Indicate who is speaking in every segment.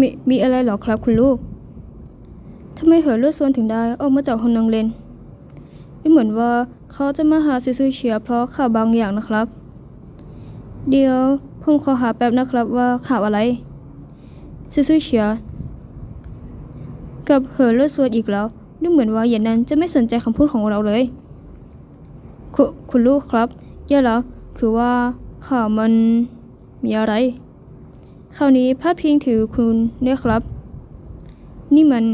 Speaker 1: มีมีอะไรเหรอครับคุณลูกทำไมเหอเลือดโซนถึงได้ออกมาจากห้องนั่งเล่นดูเหมือนว่าเขาจะมาหาซิซูเชียเพราะข่าวบางอย่างนะครับ เดี๋ยวผมขอหาแป๊บนะครับว่าข่าวอะไรซิซูเชียกับเหอเลือดโซนอีกแล้วดูเหมือนว่าเหย็นนั้นจะไม่สนใจคำพูดของเราเลยคุคุณลูกครับแย่แล้วคือว่าข่าวมันมีอะไร คราวนี้พาดพิงถือคุณด้วยครับ นี่มัน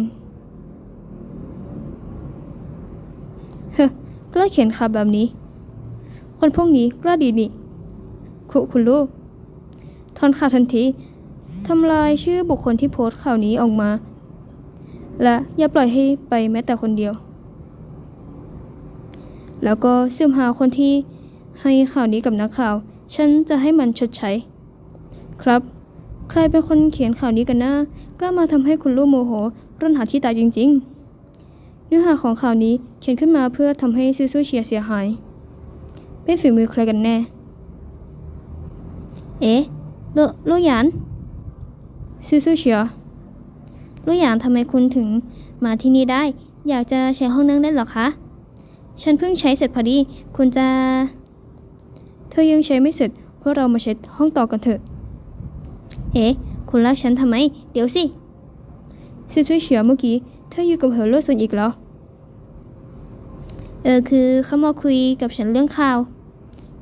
Speaker 1: เฮ้อกล้าเขียนข่าวแบบนี้ คนพวกนี้กล้าดีนี่คุคุณลูกทอนข่าวทันทีทำลายชื่อบุคคลที่โพสต์ข่าวนี้ออกมา และอย่าปล่อยให้ไปแม้แต่คนเดียว แล้วก็สืบหาคนที่ให้ข่าวนี้กับนักข่าว ฉันจะให้มันชดใช้ ครับ ใครเป็นคนเขียนข่าวนี้กันนะกล้ามาทำให้คุณลูกโมโหร่นหาที่ตายจริง ๆ เนื้อหาของข่าวนี้เขียนขึ้นมาเพื่อทำให้ซิซูเชียเสียหาย เป็นฝีมือใครกันแน่ เอ๊ะลูกลูกหยานซิซูเชียลูกหยานทำไมคุณถึงมาที่นี่ได้ อยากจะใช้ห้องนั่งเล่นหรอคะ ฉันเพิ่งใช้เสร็จพอดี คุณจะ เธอยังใช้ไม่เสร็จเพราะเรามาใช้ห้องต่อกันเถอะ เอ๊ะ คุณรักฉันทำไม เดี๋ยวสิซิซูเฉียวเมื่อกี้ เธออยู่กับเหอโลส่วนอีกแล้วเออคือเขามาคุยกับฉันเรื่องข่าว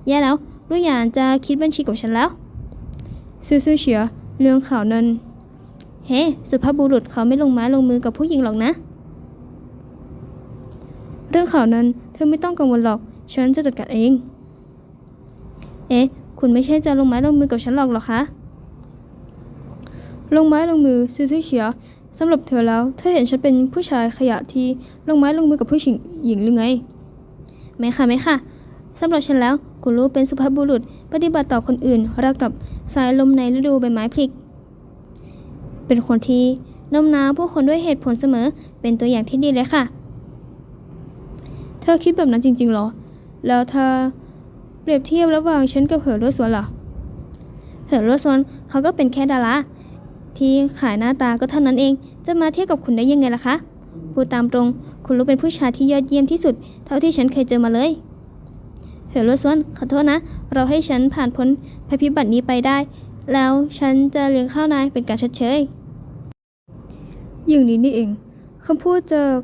Speaker 1: แย่แล้วลูกหยานจะคิดบัญชีกับฉันแล้วซิซูเฉียวเรื่องข่าวนั้นเฮ้ สุภาพบุรุษเขาไม่ลงไม้ลงมือกับผู้หญิงหรอกนะ เรื่องข่าวนั้นเธอไม่ต้องกังวลหรอก ฉันจะจัดการเอง เอ๊ะ คุณไม่ใช่จะลงไม้ลงมือกับฉันหรอกหรอคะ ลงไม้ลงมือซิซิเชียสำหรับเธอแล้วเธอเห็นฉันเป็นผู้ชายขยะที่ลงไม้ลงมือกับผู้หญิงหรือไงไม่ค่ะไม่ค่ะสำหรับฉันแล้วคุณรู้เป็นสุภาพบุรุษ ปฏิบัติต่อคนอื่นราวกับสายลมในฤดูใบไม้ผลิก เป็นคนที่น้มน้าวผู้คนด้วยเหตุผลเสมอเป็นตัวอย่างที่ดีเลยค่ะ เธอคิดแบบนั้นจริงๆหรอ แล้วเธอเปรียบเทียบระหว่างฉันกับเหอรถสวนเหรอเหอรถสวนเขาก็เป็นแค่ดารา ที่ขายหน้าตาก็เท่านั้นเอง จะมาเทียบกับคุณได้ยังไงล่ะคะ พูดตามตรง คุณรู้เป็นผู้ชายที่ยอดเยี่ยมที่สุด เท่าที่ฉันเคยเจอมาเลยเหอรถสวนขอโทษนะ เราให้ฉันผ่านพ้นภัยพิบัตินี้ไปได้ แล้วฉันจะเลี้ยงข้าวนายเป็นการชดเชย อย่างนี้นี่เองคำพูดจาก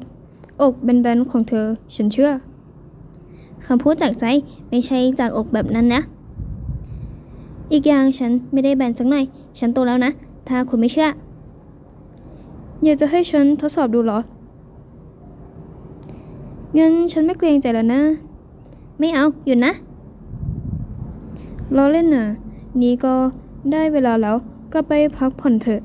Speaker 1: อกแบนๆของเธอ ฉันเชื่อคำพูดจากใจไม่ใช่จากอกแบบนั้นนะ อีกอย่างฉันไม่ได้แบนสักหน่อย ฉันโตแล้วนะ ถ้าคุณไม่เชื่อ อยากจะให้ฉันทดสอบดูเหรอ งั้นฉันไม่เกรงใจแล้วนะ ไม่เอา หยุดนะล้อเล่นน่ะ นี่ก็ได้เวลาแล้วกลับไปพักผ่อนเถอะ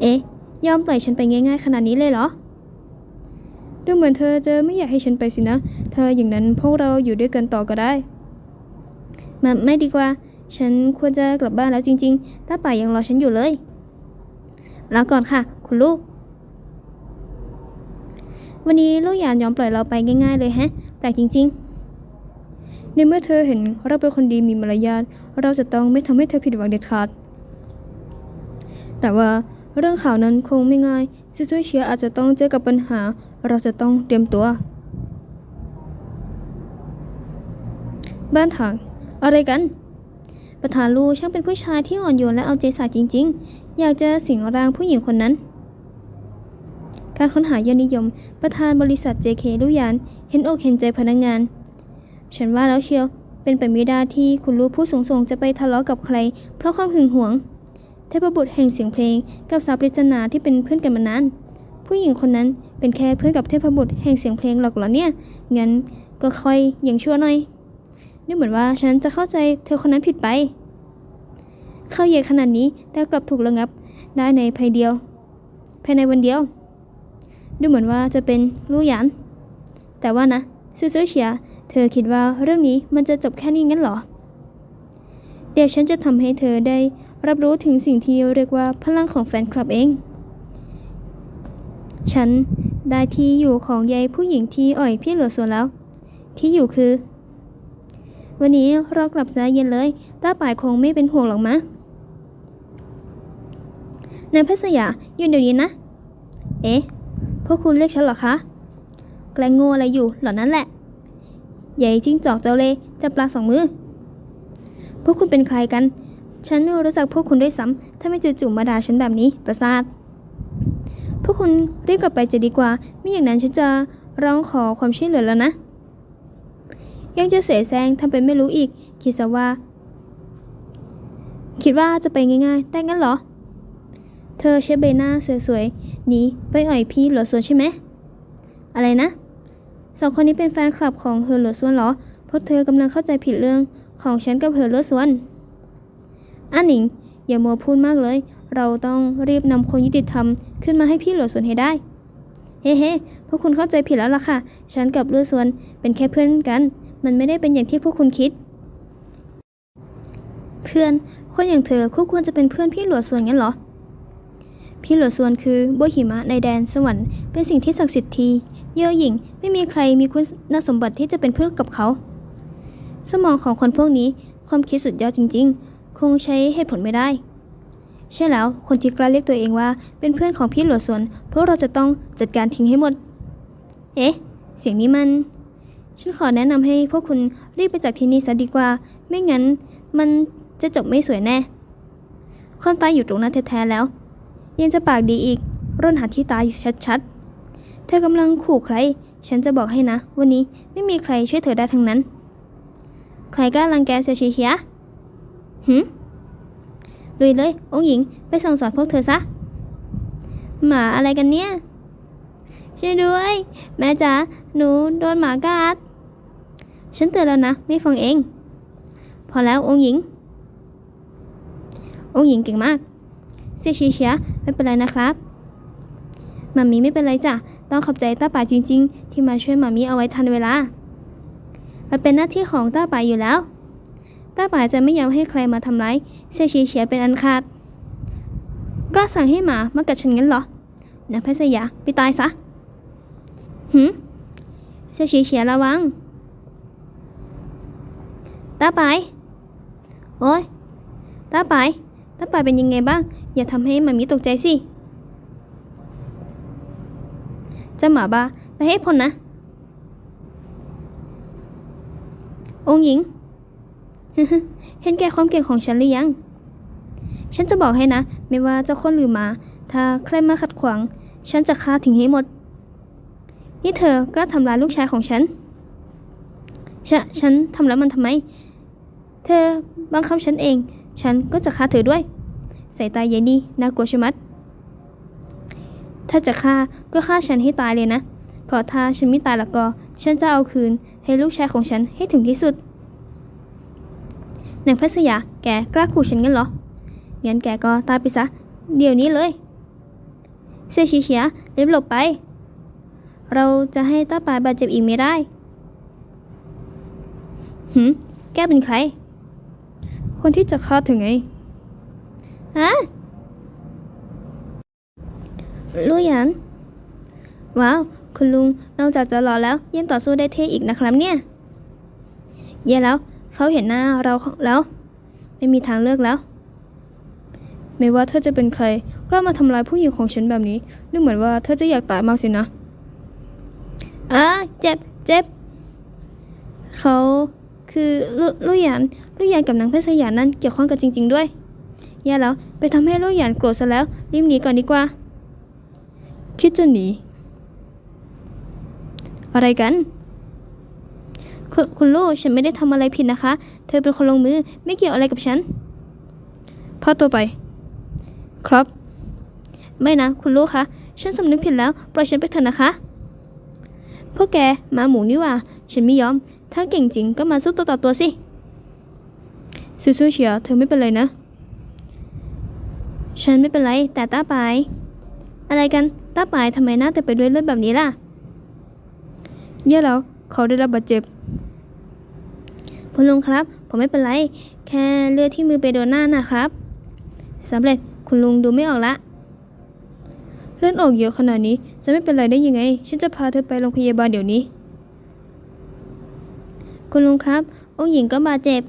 Speaker 1: เอ๊ะ ยอมปล่อยฉันไปง่ายๆขนาดนี้เลยเหรอ ดูเหมือนเธอจะไม่อยากให้ฉันไปสินะ เธออย่างนั้นพวกเราอยู่ด้วยกันต่อก็ได้ มาไม่ดีกว่า ฉันควรจะกลับบ้านแล้วจริงๆถ้าป่ายังรอฉันอยู่เลยลาก่อนค่ะ คุณลูก วันนี้ลูกหยานยอมปล่อยเราไปง่าย ๆ เลยฮะแปลกจริง ๆ ในเมื่อเธอเห็นเราเป็นคนดีมีมารยาทเราจะต้องไม่ทำให้เธอผิดหวังเด็ดขาด แต่ว่าเรื่องข่าวนั้นคงไม่ง่ายซิซูเชียอาจจะต้องเจอกับปัญหา เราจะต้องเตรียมตัว บ้านถังอะไรกัน ประธานลูช่างเป็นผู้ชายที่อ่อนโยนและเอาใจใส่จริง ๆ อยากจะสิงร่างผู้หญิงคนนั้น การค้นหายอดนิยม ประธานบริษัท JK ลุยานเห็นอกเห็นใจพนักงาน ฉันว่าแล้วเชียวเป็นไปไม่ได้ที่คุณลูกผู้สูงส่งจะไปทะเลาะกับใคร เพราะความหึงหวง เทพบุตรแห่งเสียงเพลงกับสาวปริศนาที่เป็นเพื่อนกันมานาน ผู้หญิงคนนั้นเป็นแค่เพื่อนกับเทพบุตรแห่งเสียงเพลงหรอกเหรอเนี่ย งั้นก็ค่อยยังชั่วหน่อย นี่เหมือนว่าฉันจะเข้าใจเธอคนนั้นผิดไป เข้าเย่ขนาดนี้แต่กลับถูกระงับได้ในภายเดียว ภายในวันเดียว ดูเหมือนว่าจะเป็นลู่หยาน แต่ว่านะซูซูเชียเธอคิดว่าเรื่องนี้มันจะจบแค่นี้งั้นหรอ เดี๋ยวฉันจะทำให้เธอได้รับรู้ถึงสิ่งที่เรียกว่าพลังของแฟนคลับเอง ฉันได้ที่อยู่ของยายผู้หญิงที่อ่อยพี่เหลือส่วนแล้ว ที่อยู่คือ วันนี้เรากลับซะเย็นเลยต้าป่ายคงไม่เป็นห่วงหรอกมะนายพทย์สยาหยืนเดี๋ยวนี้นะ เอ๊ะ พวกคุณเรียกฉันหรอคะ แกล้งโง่อะไรอยู่เหล่านั้นแหละ ใหญ่จิ้งจอกเจ้าเล่จับปลาสองมือ พวกคุณเป็นใครกัน ฉันไม่รู้จักพวกคุณด้วยซ้ำ ถ้าไม่จู่ๆมาด่าฉันแบบนี้ ประสาท พวกคุณรีบกลับไปจะดีกว่า ไม่อย่างนั้นฉันจะร้องขอความช่วยเหลือแล้วนะ ยังจะเสแสร้งทำเป็นไม่รู้อีก คิดซะว่า คิดว่าจะไปง่ายๆ ได้งั้นเหรอ เธอใช้ใบหน้าสวยๆนี้ไปอ่อยพี่เหลือส่วนใช่ไหม อะไรนะ สองคนนี้เป็นแฟนคลับของเฮอเหลือส่วนเหรอ เพราะเธอกำลังเข้าใจผิดเรื่องของฉันกับเฮอเหลือส่วนอันหนิง อย่ามัวพูดมากเลย เราต้องรีบนำคนยุติธรรมขึ้นมาให้พี่เหลือส่วนให้ได้เฮ้เฮ้พวกคุณเข้าใจผิดแล้วล่ะค่ะ ฉันกับเหลือส่วนเป็นแค่เพื่อนกัน มันไม่ได้เป็นอย่างที่พวกคุณคิด เพื่อน คนอย่างเธอคู่ควรจะเป็นเพื่อนพี่หลวงส่วนงั้นเหรอ พี่หลวงส่วนคือบัวหิมะในแดนสวรรค์เป็นสิ่งที่ศักดิ์สิทธิ์ที เย่อหยิ่งไม่มีใครมีคุณสมบัติที่จะเป็นเพื่อนกับเขา สมองของคนพวกนี้ความคิดสุดยอดจริง ๆ คงใช้เหตุผลไม่ได้ใช่แล้ว คนที่กล้าเรียกตัวเองว่าเป็นเพื่อนของพี่หลวงส่วนพวกเราจะต้องจัดการทิ้งให้หมด เอ๊ะ เสียงนี้มัน ฉันขอแนะนำให้พวกคุณรีบไปจากที่นี่ซะดีกว่า ไม่งั้นมันจะจบไม่สวยแน่ ความตายอยู่ตรงนั้นแท้ๆแล้ว ยังจะปากดีอีก ร่นหาที่ตายชัดๆ เธอกำลังขู่ใคร ฉันจะบอกให้นะ วันนี้ไม่มีใครช่วยเธอได้ทั้งนั้น ใครกล้ารังแกเสียชีเชียหืมลุยเลย องค์หญิงไปสั่งสอนพวกเธอซะ หมาอะไรกันเนี่ย ช่วยด้วย แม่จ๋าหนูโดนหมากัดฉันเตือนแล้วนะไม่ฟังเอง พอแล้วองค์หญิง องค์หญิงเก่งมากเสียชีเชียไม่เป็นไรนะครับมามีไม่เป็นไรจ้ะต้องขอบใจต้าป่าจริง ๆ ที่มาช่วยมามีเอาไว้ทันเวลามันเป็นหน้าที่ของต้าป่าอยู่แล้วต้าป่าจะไม่ยอมให้ใครมาทำร้ายเสียชีเชียเป็นอันขาดกล้าสั่งให้หมามากัดฉันงั้นเหรอนางแพทย์สยาไปตายซะ หืมเสียชีเชียระวัง ตาไป โอ้ย ตาไป ตาไปเป็นยังไงบ้าง อย่าทำให้มามีตกใจสิเจะหมาบ้าไปให้พ้นนะ องหญิง เห็นแก่ความเก่งของฉันหรือยัง ฉันจะบอกให้นะ ไม่ว่าเจ้าคนหรือหมา ถ้าใครมาขัดขวาง ฉันจะฆ่าทิ้งให้หมด นี่เธอกล้าทำร้ายลูกชายของฉันฉะฉันทำแล้วมันทำไม เธอบังคับฉันเอง ฉันก็จะฆ่าเธอด้วย สายตาเยนี่น่ากลัวชะมัด ถ้าจะฆ่าก็ฆ่าฉันให้ตายเลยนะ เพราะถ้าฉันไม่ตายล้วก็ ฉันจะเอาคืนให้ลูกชายของฉันให้ถึงที่สุดนางพัสยาแกกล้าขู่ฉันงั้นเหรอ งั้นแกก็ตายไปซะ เดี๋ยวนี้เลย เซชิเชียเรียบหลบไป เราจะให้ต้าปายบาดเจ็บอีกไม่ได้หืมแกเป็นใคร คนที่จะฆ่าถึงไงฮะลุยหยัน ว้าว คุณลุงนอกจากจะหล่อแล้ว ยังต่อสู้ได้เท่อีกนะครับเนี่ยแย่แล้ว เขาเห็นหน้าเราแล้ว ไม่มีทางเลือกแล้ว ไม่ว่าเธอจะเป็นใครกล้ามาทำร้ายผู้หญิงของฉันแบบนี้ ดูเหมือนว่าเธอจะอยากตายมากสินะ อ่าเจ็บเจ็บเขาคือลุลุยหยานลุยหยานกับนางเพชรสยานนั้นเกี่ยวข้องกันจริง ๆ ด้วยแย่แล้วไปทำให้ลุยหยานโกรธซะแล้วรีบหนีก่อนดีกว่า คิดจะหนี อะไรกันคคุณลูกฉันไม่ได้ทำอะไรผิดนะคะ เธอเป็นคนลงมือไม่เกี่ยวอะไรกับฉันพาตัวไป ครับ ไม่นะ คุณลูกคะฉันสำนึกผิดแล้ว ปล่อยฉันไปเถอะนะคะ ก็แกหมาหมูนี่ว่า ฉันไม่ยอม ถ้าเก่งจริงก็มาสู้ตัวต่อตัวสิสู้ๆเชียวเธอไม่เป็นไรนะ ฉันไม่เป็นไร แต่ต้าปาย อะไรกันต้าปายทำไมหน้าเต็มไปด้วยเลือดแบบนี้ล่ะแย่แล้วเขาได้รับบาดเจ็บ คุณลุงครับ ผมไม่เป็นไร แค่เลือดที่มือไปโดนหน้านะครับสำเร็จคุณลุงดูไม่ออกละ เลือดออกเยอะขนาดนี้จะไม่เป็นไรได้ยังไง ฉันจะพาเธอไปโรงพยาบาลเดี๋ยวนี้ คุณลุงครับ องค์หญิงก็บาดเจ็บ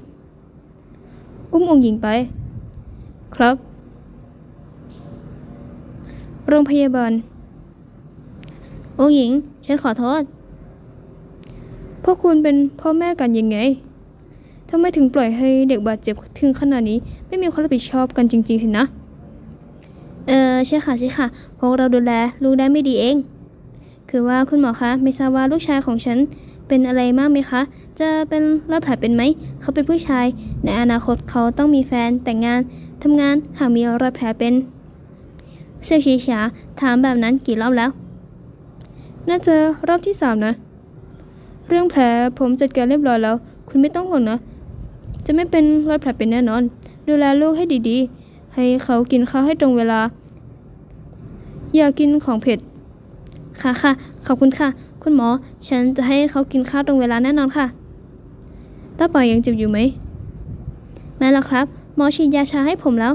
Speaker 1: อุ้มองค์หญิงไป ครับ โรงพยาบาลโอ้หญิง ฉันขอโทษ พวกคุณเป็นพ่อแม่กันยังไงทำไมถึงปล่อยให้เด็กบาดเจ็บถึงขนาดนี้ ไม่มีความรับผิดชอบกันจริง ๆ สินะ เออใช่ค่ะใช่ค่ะพวกเราดูแลลูกได้ไม่ดีเอง คือว่าคุณหมอคะไม่ทราบว่าลูกชายของฉันเป็นอะไรมากไหมคะ จะเป็นรอบแผลเป็นไหม เขาเป็นผู้ชาย ในอนาคตเขาต้องมีแฟนแต่งงานทำงานหากมีรอยแผลเป็นเสี่ยวชีฉาถามแบบนั้นกี่รอบแล้ว น่าจะรอบที่สามนะ เรื่องแผลผมจัดการเรียบร้อยแล้ว คุณไม่ต้องห่วงนะ จะไม่เป็นรอยแผลเป็นแน่นอน ดูแลลูกให้ดีๆ ให้เขากินข้าวให้ตรงเวลา อย่ากินของเผ็ด ค่ะค่ะ ขอบคุณค่ะ คุณหมอ ฉันจะให้เขากินข้าวตรงเวลาแน่นอนค่ะตาป่อยยังเจ็บอยู่ไหมไม่หรอกครับ หมอฉีดยาชาให้ผมแล้ว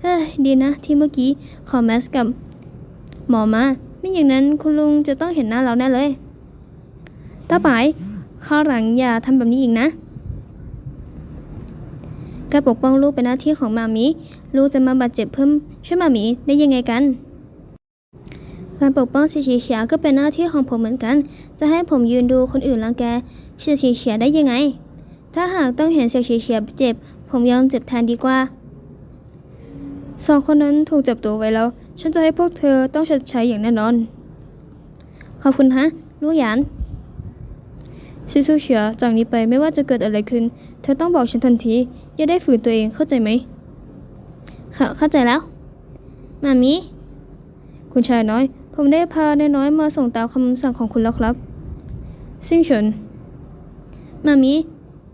Speaker 1: เฮ้ย ดีนะ ที่เมื่อกี้ขอแมสกับ หมอมา ไม่อย่างนั้นคุณลุงจะต้องเห็นหน้าเราแน่เลยตาป่ายข้าวหลังอย่าทำแบบนี้อีกนะ การปกป้องลูกเป็นหน้าที่ของมามีลูกจะมาบาดเจ็บเพิ่มช่วยมามีได้ยังไงกัน การปกป้องเสียเฉียก็เป็นหน้าที่ของผมเหมือนกัน จะให้ผมยืนดูคนอื่นรังแกเสียเฉียได้ยังไง ถ้าหากต้องเห็นเสียเฉียเจ็บ ผมยอมเจ็บแทนดีกว่า สองคนนั้นถูกจับตัวไว้แล้ว ฉันจะให้พวกเธอต้องชดใช้อย่างแน่นอน ขอบคุณฮะ ลูกหยานซิซูเฉียจากนี้ไปไม่ว่าจะเกิดอะไรขึ้น เธอต้องบอกฉันทันที อย่าได้ฝืนตัวเองเข้าใจไหมค่ะเข้าใจแล้ว มามิ คุณชายน้อย ผมได้พานายน้อยมาส่งตามคำสั่งของคุณแล้วครับ ซิ่งเฉิน มามิ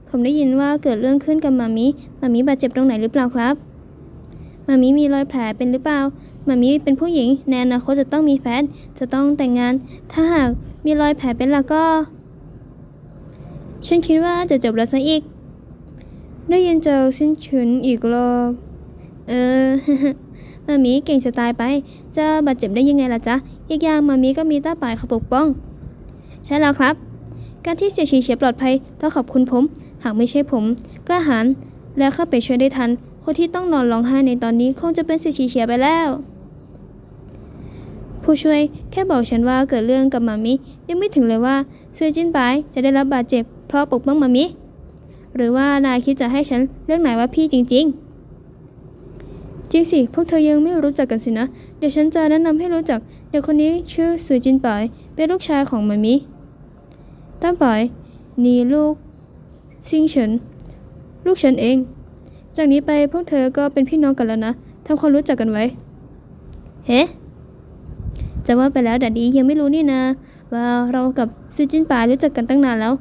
Speaker 1: ผมได้ยินว่าเกิดเรื่องขึ้นกับมามิ มามิบาดเจ็บตรงไหนหรือเปล่าครับ มามิมีรอยแผลเป็นหรือเปล่า มามิเป็นผู้หญิงในอนาคตจะต้องมีแฟน จะต้องแต่งงาน ถ้าหากมีรอยแผลเป็นแล้วก็ ฉันคิดว่าจะจบแล้วซะอีก ได้ยินจากซินฉินอีกรอบเออมามีเก่งจะตายไป จะบาดเจ็บได้ยังไงล่ะจ๊ะ อีกอย่างมามีก็มีต้าป่ายเขาปกป้อง ใช่แล้วครับ การที่เสียชีเฉียปลอดภัยต้องขอบคุณผม หากไม่ใช่ผม กล้าหาญและเข้าไปช่วยได้ทัน คนที่ต้องนอนร้องไห้ในตอนนี้คงจะเป็นเสียชีเฉียไปแล้ว ผู้ช่วยแค่บอกฉันว่าเกิดเรื่องกับมามิ ยังไม่ถึงเลยว่าซื้อจิ้นไปายจะได้รับบาดเจ็บ เพราะปกป้องมามิ หรือว่านายคิดจะให้ฉันเรียกนายว่าพี่จริง ๆ จริงสิ พวกเธอยังไม่รู้จักกันสินะ เดี๋ยวฉันจะแนะนำให้รู้จัก เด็กคนนี้ชื่อซือจินปายเป็นลูกชายของมามิต้าปายนี่ลูกซิงเฉิน ลูกฉันเอง จากนี้ไปพวกเธอก็เป็นพี่น้องกันแล้วนะทำความรู้จักกันไว้ เฮ้จะว่าไปแล้วดัดดียังไม่รู้นี่นะว่าเรากับซือจินปายรู้จักกันตั้งนานแล้ว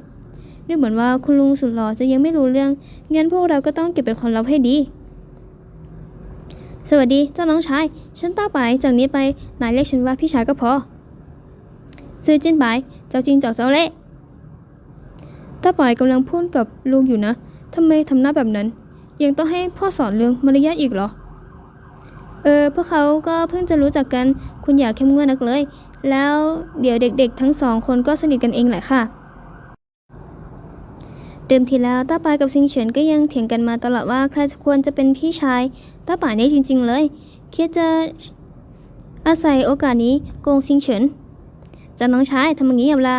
Speaker 1: ดูเหมือนว่าคุณลุงสุดหล่อจะยังไม่รู้เรื่องงั้นพวกเราก็ต้องเก็บเป็นความลับให้ดี สวัสดีเจ้าน้องชาย ฉันต้าไปจากนี้ไปนายเรียกฉันว่าพี่ชายก็พอ ซื้อจินไปเจ้าจริงเจ้าเจ้าเละต้าไปกำลังพูดกับลูกอยู่นะทำไมทำหน้าแบบนั้น ยังต้องให้พ่อสอนเรื่องมารยาทอีกเหรอ เออพวกเขาก็เพิ่งจะรู้จักกัน คุณอย่าเข้มงวดนักเลย แล้วเดี๋ยวเด็กๆ ทั้งสองคนก็สนิทกันเองแหละค่ะ เดิมทีแล้วต้าปายกับซิงเฉินก็ยังเถียงกันมาตลอดว่าใครควรจะเป็นพี่ชายต้าปายนี่จริง ๆ เลยคิดจะอาศัยโอกาสนี้โกงซิงเฉินจะน้องชายทำอย่างนี้อย่าล่ะ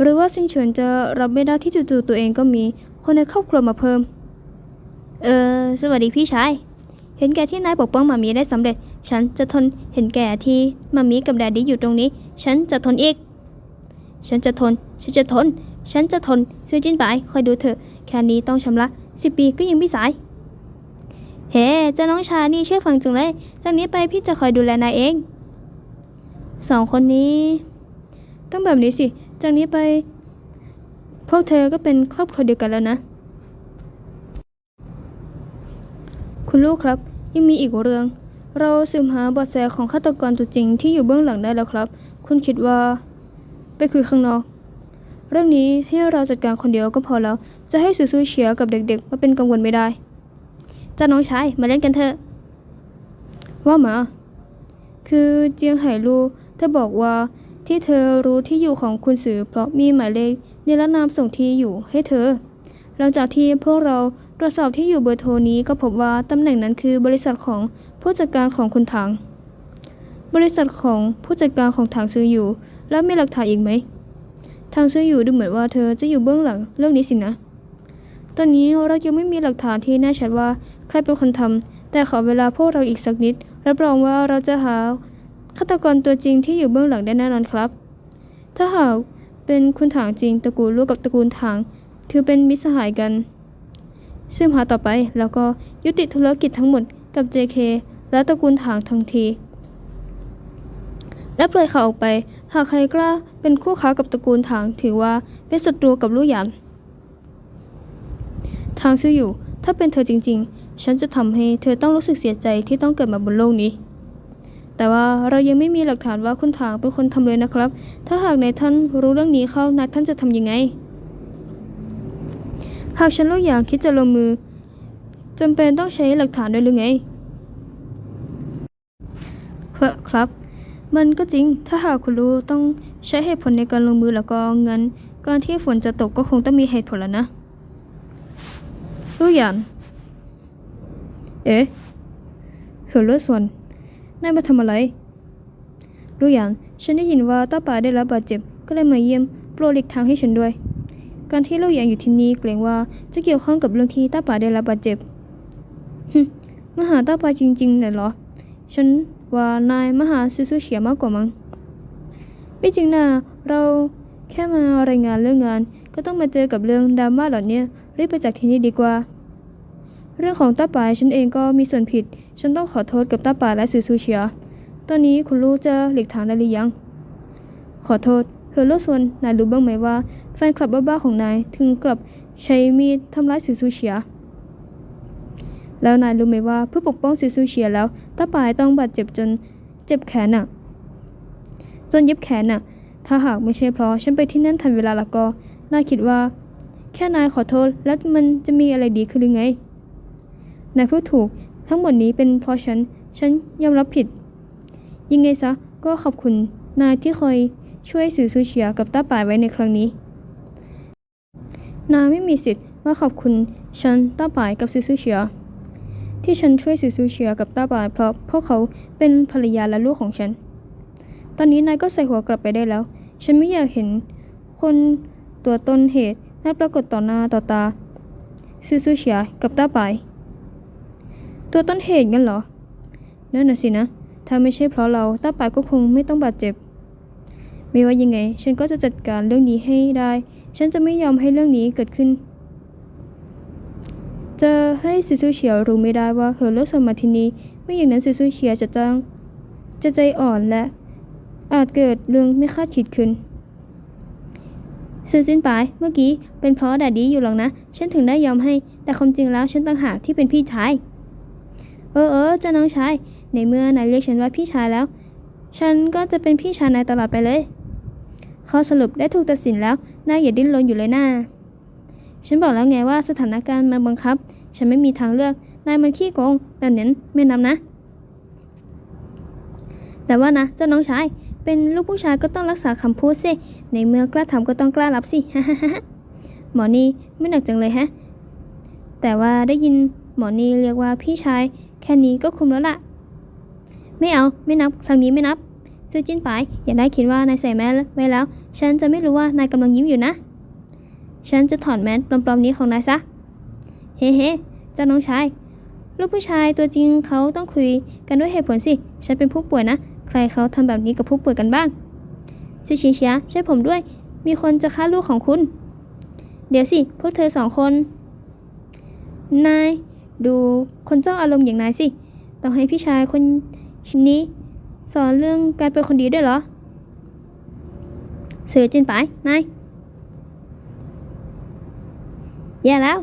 Speaker 1: หรือว่าซิงเฉินจะรับไม่ได้ที่จู่ๆตัวเองก็มีคนในครอบครัวมาเพิ่ม เออสวัสดีพี่ชาย เห็นแก่ที่นายปกป้องมามีได้สำเร็จ ฉันจะทนเห็นแก่ที่มามีกับแดดดี้อยู่ตรงนี้ ฉันจะทนอีก ฉันจะทน ฉันจะทน ฉันจะทนซื้อจิ้นไปคอยดูเถอะ แค่นี้ต้องชำระสิบปีก็ยังไม่สาย เฮ้เจ้าน้องชานี่เชื่อฟังจังเลย จากนี้ไปพี่จะคอยดูแลนายเอง สองคนนี้ ต้องแบบนี้สิ จากนี้ไป พวกเธอก็เป็นครอบครัวเดียวกันแล้วนะ คุณลูกครับ ยังมีอีกเรื่อง เราสืบหาบาะแสของฆาตกรตัวจริงที่อยู่เบื้องหลังได้แล้วครับ คุณคิดว่า ไปคุยข้างนอก เรื่องนี้ให้เราจัดการคนเดียวก็พอแล้ว จะให้ซูซูเชียกับเด็กๆ มาเป็นกังวลไม่ได้จ้าน้องชายมาเล่นกันเถอะ ว่ามา คือเจียงไห่ลูเธอบอกว่าที่เธอรู้ที่อยู่ของคุณสือเพราะมีหมายเลขนิรนามส่งที่อยู่ให้เธอ หลังจากที่พวกเราตรวจสอบที่อยู่เบอร์โทรนี้ก็พบว่าตำแหน่งนั้นคือบริษัทของผู้จัดการของคุณถัง บริษัทของผู้จัดการของทางซื้ออยู่ แล้วมีหลักฐานอีกไหม ทางซื้ออยู่ดูเหมือนว่าเธอจะอยู่เบื้องหลังเรื่องนี้สินะ ตอนนี้เรายังไม่มีหลักฐานที่แน่ชัดว่าใครเป็นคนทำแต่ขอเวลาพวกเราอีกสักนิด รับรองว่าเราจะหาฆาตกรตัวจริงที่อยู่เบื้องหลังได้แน่นอนครับ ถ้าหากเป็นคุณถางจริงตระกูลลูกกับตระกูลถางถือเป็นมิตรสหายกันซึ่งหาต่อไปแล้วก็ยุติธุรกิจทั้งหมดกับ JK และตระกูลถางทันที และปล่อยเขาออกไป หากใครกล้าเป็นคู่ค้ากับตระกูลถาง ถือว่าเป็นศัตรูกับลู่หยานทางซื่ออยู่ ถ้าเป็นเธอจริง ๆ ฉันจะทำให้เธอต้องรู้สึกเสียใจที่ต้องเกิดมาบนโลกนี้ แต่ว่าเรายังไม่มีหลักฐานว่าคุณถางเป็นคนทำเลยนะครับ ถ้าหากนายท่านรู้เรื่องนี้เข้านายท่านจะทำยังไง หากฉันลูกอย่างคิดจะลงมือจำเป็นต้องใช้หลักฐานด้วยหรือไงครับครับ มันก็จริง ถ้าหากคุณรู้ต้องใช้เหตุผลในการลงมือแล้วก็งั้นการที่ฝนจะตกก็คงต้องมีเหตุผลแล้วนะลูกหยานเอ๊ะเหือเลือดส่วนนายมาทำอะไรลูกหยานฉันได้ยินว่าต้าป่าได้รับบาดเจ็บก็เลยมาเยี่ยมโปรดหลีกทางให้ฉันด้วย การที่ลูกหยานอยู่ที่นี่เกรงว่าจะเกี่ยวข้องกับเรื่องที่ต้าป่าได้รับบาดเจ็บฮึมาหาต้าป่าจริงๆน่ะเหรอ ฉัน ว่านายมหาซูซูเฉียมากกว่ามั้งไม่จริงนะเราแค่มารายงานเรื่องงาน ก็ต้องมาเจอกับเรื่องดราม่าเหล่านี้รีบไปจากที่นี่ดีกว่า เรื่องของต้าป่ายฉันเองก็มีส่วนผิด ฉันต้องขอโทษกับต้าป่ายและซูซูเฉียตอนนี้คุณลูกจะหลีกทางได้หรือยัง ขอโทษเฮอร์โลส่วนนายรู้บ้างไหมว่า แฟนคลับบ้าๆของนายถึงกลับใช้มีดทำร้ายซูซูเฉียแล้วนายรู้ไหมว่าเพื่อปกป้องซูซูเฉียแล้ว ต้าปายต้องบาดเจ็บจนเจ็บแขนน่ะ จนเย็บแขนน่ะ ถ้าหากไม่ใช่เพราะฉันไปที่นั่นทันเวลาล้วก็น่าคิดว่า แค่นายขอโทษแล้วมันจะมีอะไรดีขึ้นหรือไง นายพูดถูกทั้งหมดนี้เป็นเพราะฉัน ฉันยอมรับผิด ยังไงซะ ก็ขอบคุณนายที่คอยช่วยสื่อซูเชียกับต้าป่ายไว้ในครั้งนี้ นายไม่มีสิทธิ์มาขอบคุณฉันต้าป่ายกับสื่อซูเชีย ที่ฉันช่วยสื่อซูเชียกับต้าป่ายเพราะพวกเขาเป็นภรรยาและลูกของฉัน ตอนนี้นายก็ใส่หัวกลับไปได้แล้ว ฉันไม่อยากเห็นคนตัวต้นเหตุนั่นปรากฏต่อหน้าต่อตาซื่อซูเฉียกับต้าไปายตัวต้นเหตุงั้นเหรอ นั่นน่ะสินะ ถ้าไม่ใช่เพราะเราต้าไปายก็คงไม่ต้องบาดเจ็บ ไม่ว่ายังไง ฉันก็จะจัดการเรื่องนี้ให้ได้ ฉันจะไม่ยอมให้เรื่องนี้เกิดขึ้น จะให้ซิซูเฉียวรู้ไม่ได้ว่าเฮอร์โลสมาที่นี่ไม่อย่างนั้นซิซูเฉียจะจ้างจะใจอ่อนและ อาจเกิดเรื่องไม่คาดคิดขึ้นสื่อสิ้นไปเมื่อกี้เป็นเพราะแดดดีอยู่หรอกนะ ฉันถึงได้ยอมให้ แต่ความจริงแล้วฉันต่างหากที่เป็นพี่ชาย เออเออเจ้าน้องชาย ในเมื่อนายเรียกฉันว่าพี่ชายแล้ว ฉันก็จะเป็นพี่ชายนายตลอดไปเลย ข้อสรุปได้ถูกตัดสินแล้ว นายอย่าดิ้นรนอยู่เลยนะ่า ฉันบอกแล้วไงว่าสถานการณ์มันบังคับ ฉันไม่มีทางเลือก นายมันขี้โกงแบบนั้นไม่นำนะ แต่ว่านะเจ้าน้องชาย เป็นลูกผู้ชายก็ต้องรักษาคำพูดสิ ในเมื่อกล้าทำก็ต้องกล้ารับสิฮหมอนี่ไม่หนักจังเลยฮะ แต่ว่าได้ยินหมอนี่เรียกว่าพี่ชาย แค่นี้ก็คุ้มแล้วล่ะ ไม่เอาไม่นับครั้งนี้ไม่นับซื้อจิ้นไปอย่าได้คิดว่านายใส่แมสไว้แล้ว ฉันจะไม่รู้ว่านายกำลังยิ้มอยู่นะ ฉันจะถอดแมสปลอมๆนี้ของนายซะ เฮ้เฮ้เจ้าน้องชาย ลูกผู้ชายตัวจริงเขาต้องคุยกันด้วยเหตุผลสิ ฉันเป็นผู้ป่วยนะ ใครเขาทำแบบนี้กับผู้ป่วยกันบ้างซิชิเชียช่วยผมด้วย มีคนจะฆ่าลูกของคุณ เดี๋ยวสิ พวกเธอสองคน นาย ดูคนเจ้าอารมณ์อย่างนายสิ ต้องให้พี่ชายคนนี้ สอนเรื่องการเป็นคนดีด้วยเหรอ เสือจินไปนาย แย่แล้ว